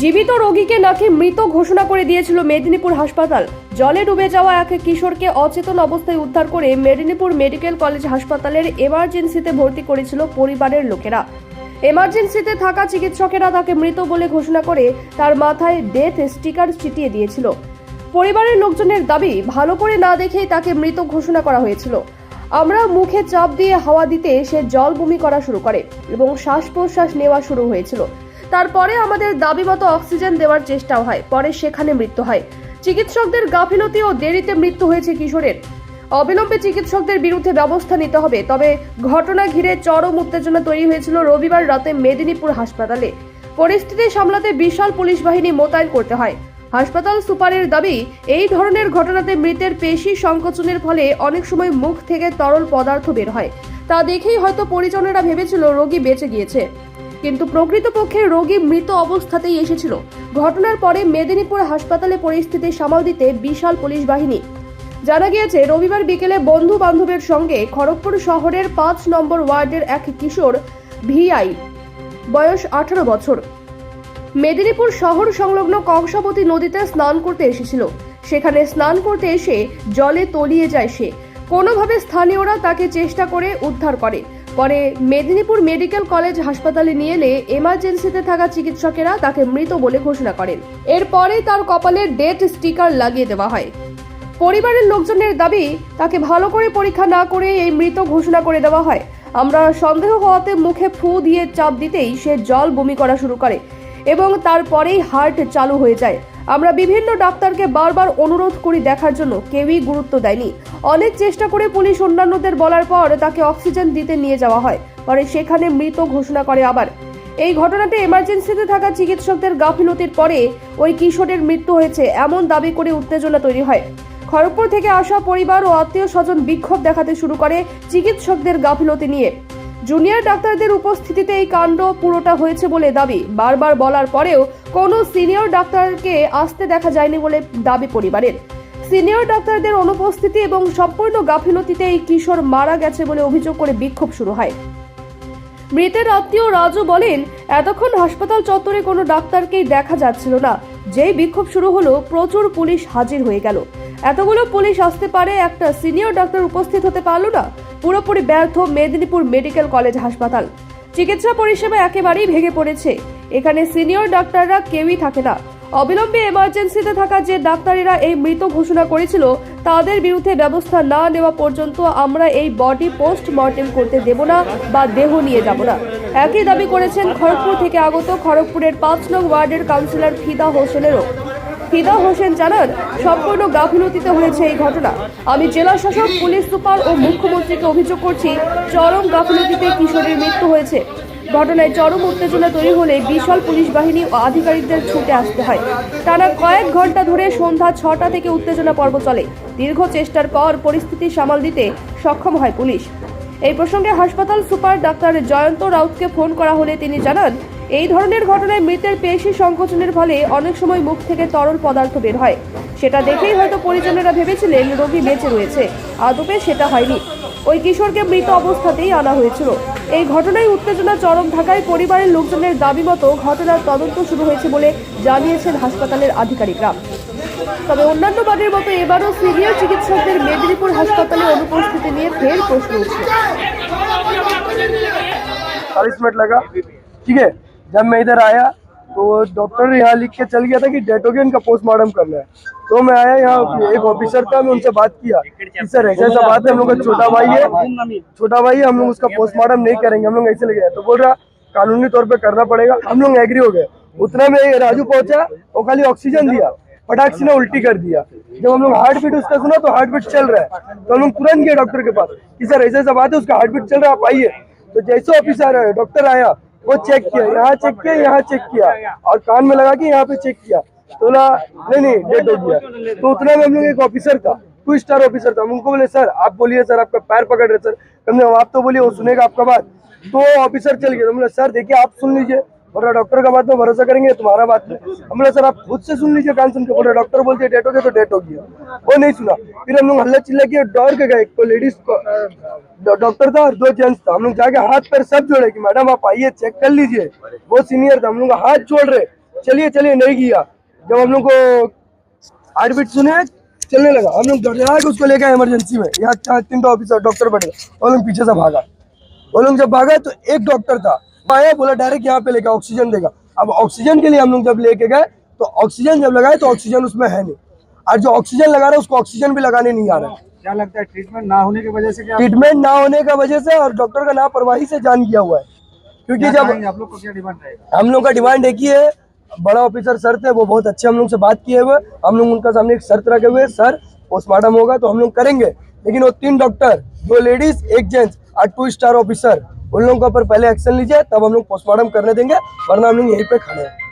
জীবিত রোগীকে নাকি মৃত ঘোষণা করে দিয়েছিল মেদিনীপুর হাসপাতাল। জলে ডুবে যাওয়া এক কিশোরকে অচেতন অবস্থায় উদ্ধার করে মেদিনীপুর মেডিকেল কলেজ হাসপাতালের এমার্জেন্সিতে ভর্তি করেছিল পরিবারের লোকেরা। এমার্জেন্সিতে থাকা চিকিৎসকেরা তাকে মৃত বলে ঘোষণা করে তার মাথায় ডেথ স্টিকার চিটিয়ে দিয়েছিল। পরিবারের লোকজনের দাবি, ভালো করে না দেখেই তাকে মৃত ঘোষণা করা হয়েছিল। আমরা মুখে চাপ দিয়ে হাওয়া দিতে সে জল বমি করা শুরু করে এবং শ্বাস প্রশ্বাস নেওয়া শুরু হয়েছিল। তারপরে আমাদের দাবি মতো অক্সিজেন দেওয়ার চেষ্টাও হয়, পরে সেখানে মৃত্যু হয়। চিকিৎসকদের গাফিলতি ও দেরিতে মৃত্যু হয়েছে কিশোরের। অবিলম্বে চিকিৎসকদের বিরুদ্ধে ব্যবস্থা নিতে হবে, তবে ঘটনা ঘিরে চরম উত্তেজনা তৈরি হয়েছিল রবিবার রাতে মেদিনীপুর হাসপাতালে। পরিস্থিতি সামলাতে বিশাল পুলিশ বাহিনী মোতায়েন করতে হয়। হাসপাতাল সুপারের দাবি, এই ধরনের ঘটনাতে মৃতের পেশি সংকোচনের ফলে অনেক সময় মুখ থেকে তরল পদার্থ বের হয়। তা দেখেই হয়তো পরিজনেরা ভেবেছিল রোগী বেঁচে গিয়েছে। কিন্তু প্রকৃতপক্ষে রোগী মৃত অবস্থাতেই এসেছিল। ঘটনার পরে মেদিনীপুর হাসপাতালে পরিস্থিতি সামাল দিতে বিশাল পুলিশ বাহিনী। জানা গিয়েছে, রবিবার বিকেলে বন্ধু বান্ধবের সঙ্গে খড়গপুর শহরের পাঁচ নম্বর ওয়ার্ডের এক কিশোর ভিআই, বয়স আঠারো বছর। মেদিনীপুর শহর সংলগ্ন কংসাবতী নদীতে স্নান করতে এসেছিল। সেখানে স্নান করতে এসে জলে তলিয়ে যায় সে। কোনোভাবে স্থানীয়রা তাকে চেষ্টা করে উদ্ধার করে। পরে মেদিনীপুর মেডিকেল কলেজ হাসপাতালে নিয়ে এলে এমার্জেন্সিতে থাকা চিকিৎসকেরা তাকে মৃত বলে ঘোষণা করেন। এরপরে তার কপালে ডেথ স্টিকার লাগিয়ে দেওয়া হয়। পরিবারের লোকজনের দাবি, তাকে ভালো করে পরীক্ষা না করে এই মৃত ঘোষণা করে দেওয়া হয়। আমরা সন্দেহ হওয়াতে মুখে ফু দিয়ে চাপ দিতেই সে জল বমি করা শুরু করে এবং তারপরেই হার্ট চালু হয়ে যায়। আমরা বিভিন্ন ডাক্তারকে বারবার অনুরোধ করি দেখার জন্য, কেউই গুরুত্ব দেয়নি। অনেক চেষ্টা করে পুলিশ অন্যান্যদের বলার পর তাকে অক্সিজেন দিতে নিয়ে যাওয়া হয়, পরে সেখানে মৃত ঘোষণা করে আবার। এই ঘটনাতে এমার্জেন্সিতে থাকা চিকিৎসকদের গাফিলতির পরে ওই কিশোরের মৃত্যু হয়েছে, এমন দাবি করে উত্তেজনা তৈরি হয়। খড়গপুর থেকে আসা পরিবার ও আত্মীয় স্বজন বিক্ষোভ দেখাতে শুরু করে চিকিৎসকদের গাফিলতি নিয়ে। জুনিয়র ডাক্তারদের উপস্থিতিতে এই কাণ্ড পুরোটা হয়েছে বলে দাবি। বারবার বলার পরেও কোনো সিনিয়র ডাক্তারকে আসতে দেখা যায়নি বলে দাবি পরিবারের। সিনিয়র ডাক্তারদের অনুপস্থিতি এবং সম্পূর্ণ গাফিলতিতে এই কিশোর মারা গেছে বলে অভিযোগ করে বিক্ষোভ শুরু হয়। মৃতের আত্মীয় রাজু বলেন, এতক্ষণ হাসপাতাল চত্বরে কোনো ডাক্তারকেই দেখা যাচ্ছিল না। যেই বিক্ষোভ শুরু হলো, প্রচুর পুলিশ হাজির হয়ে গেল। এতগুলো পুলিশ আসতে পারে, একটা সিনিয়র ডাক্তার উপস্থিত হতে পারল না। পুরোপুরি ব্যর্থ মেদিনীপুর মেডিকেল কলেজ হাসপাতাল। চিকিৎসা পরিষেবা একেবারেই ভেঙে পড়েছে। এখানে সিনিয়র ডাক্তাররা কেউই থাকে না। অবিলম্বে এমার্জেন্সিতে থাকা যে ডাক্তারেরা এই মৃত ঘোষণা করেছিল, তাদের বিরুদ্ধে ব্যবস্থা না নেওয়া পর্যন্ত আমরা এই বডি পোস্ট মর্টেম করতে দেব না বা দেহ নিয়ে যাব না। একই দাবি করেছেন খড়গপুর থেকে আগত খড়গপুরের পাঁচ নং ওয়ার্ডের কাউন্সিলর ফিদা হোসেনেরও। ফিদা হোসেন জানান, সম্পূর্ণ গাফিলতিতে হয়েছে এই ঘটনা। আমি জেলা শাসক, পুলিশ সুপার ও মুখ্যমন্ত্রীকে অভিযোগ করছি, চরম গাফিলতিতে কিশোরের মৃত্যু হয়েছে। ঘটনায় চরম উত্তেজনা তৈরি হলে বিশাল পুলিশ বাহিনী ও আধিকারিকদের ছুটে আসতে হয়। টানা কয়েক ঘণ্টা ধরে সন্ধ্যা ছটা থেকে উত্তেজনা পর্ব চলে। দীর্ঘ চেষ্টার পর পরিস্থিতি সামাল দিতে সক্ষম হয় পুলিশ। এই প্রসঙ্গে হাসপাতাল সুপার ডাক্তার জয়ন্ত রাউতকে ফোন করা হলে তিনি জানান এই ধরনের ঘটনায় মৃতের পেশি সংকোচনের ফলে অনেক সময় মুখ থেকে তরল পদার্থ বের হয় সেটা দেখেই হয়তো পরিজনেরা ভেবেছিলেন রোগী বেঁচে রয়েছে আদপে সেটা হয়নি ওই কিশোরকে মৃত অবস্থাতেই আনা হয়েছিল এই ঘটনায় উত্তেজনা চরম থাকায় পরিবারের লোকজনের দাবি মতো ঘটনার তদন্ত শুরু হয়েছে বলে জানিয়েছেন হাসপাতালের আধিকারিকরা তবে অন্যান্য বারের মতো এবারও সিনিয়র চিকিৎসকদের মেদিনীপুর হাসপাতালে অনুপস্থিতি নিয়ে ফের প্রশ্ন উঠছে चालीस मिनट लगा ठीक है जब मैं इधर आया तो डॉक्टर यहाँ लिख के चल गया था कि डेट हो गया इनका पोस्टमार्टम करना है। तो मैं आया यहाँ एक ऑफिसर था, मैं उनसे बात किया। कि सर, ऐसा ऐसा बात है, हम लोग का छोटा भाई है, छोटा भाई है, हम लोग उसका पोस्टमार्टम नहीं करेंगे, हम लोग ऐसे लगे तो बोल रहा, कानूनी तौर पर करना पड़ेगा, हम लोग एग्री हो गए। उतना में राजू पहुँचा और खाली ऑक्सीजन दिया, फटाक से ना उल्टी कर दिया। जब हम लोग हार्ट बीट उसका सुना तो हार्ट बीट चल रहा है। तो हम लोग तुरंत गए डॉक्टर के पास, कि सर, ऐसा ऐसा बात है, उसका हार्ट बीट चल रहा है, आप आइए। तो जैसे ऑफिसर डॉक्टर आया वो चेक किया, यहाँ चेक किया, यहाँ चेक किया। और कान में लगा के यहाँ पे चेक किया। तो ना नहीं नहीं डेट हो गया तो उतना में हम लोग एक ऑफिसर था टू स्टार ऑफिसर था। उनको बोले, सर, आप बोलिए, सर, आपका पैर पकड़ रहे सर। हमने आप तो बोलिए, वो सुनेगा आपका बात। तो ऑफिसर चल गया। तो बोला, सर, देखिए, आप सुन लीजिए। बोला डॉक्टर का बात में भरोसा करेंगे, तुम्हारा बात में। हम बोला, सर, आप खुद से सुन लीजिए, कान सुन के बोला डॉक्टर बोलते डेट हो गया तो डेट हो गया। वो नहीं सुना। फिर हम लोग हल्ला चिल्ला के डर के गए। तो लेडीज़ डॉक्टर था और दो जेंट्स था। हम लोग जाके हाथ पैर सब जोड़े कि, मैडम, आप आइए चेक कर लीजिए। वो सीनियर था। हम लोग हाथ जोड़ रहे। चलिए चलिए, नहीं किया। जब हम लोग को हार्ट बीट सुने, चलने लगा। हम लोग डर के उसको लेके आए इमरजेंसी में। यहाँ तीन ऑफिसर डॉक्टर बैठे वो लोग पीछे से भागा। वो लोग जब भागा तो एक डॉक्टर था। आया बोला डायरेक्ट यहाँ पे लेके ऑक्सीजन देगा। अब ऑक्सीजन के लिए हम लोग जब लेके गए तो ऑक्सीजन जब लगाए तो ऑक्सीजन उसमें है नहीं। और जो ऑक्सीजन लगा रहा है उसको ऑक्सीजन भी लगाने नहीं आ रहा है। क्या लगता है ट्रीटमेंट ना होने की वजह से क्या? ट्रीटमेंट ना होने का वजह से और डॉक्टर का लापरवाही से जान किया हुआ है। क्योंकि जब? आप लोग को क्या डिमांड रहेगा? हम लोग का डिमांड एक ही है बड़ा ऑफिसर सर थे वो बहुत अच्छे हम लोग से बात किए हुए हम लोग उनका सामने एक शर्त रखे हुए सर पोस्टमार्टम होगा तो हम लोग करेंगे। लेकिन वो तीन डॉक्टर दो लेडीज़ एक जेंट्स और टू स्टार ऑफिसर उन लोगों के ऊपर पहले एक्शन लीजिए, तब हम लोग पोस्टमार्टम करने देंगे, वरना हम लोग यहीं पे खड़े हैं।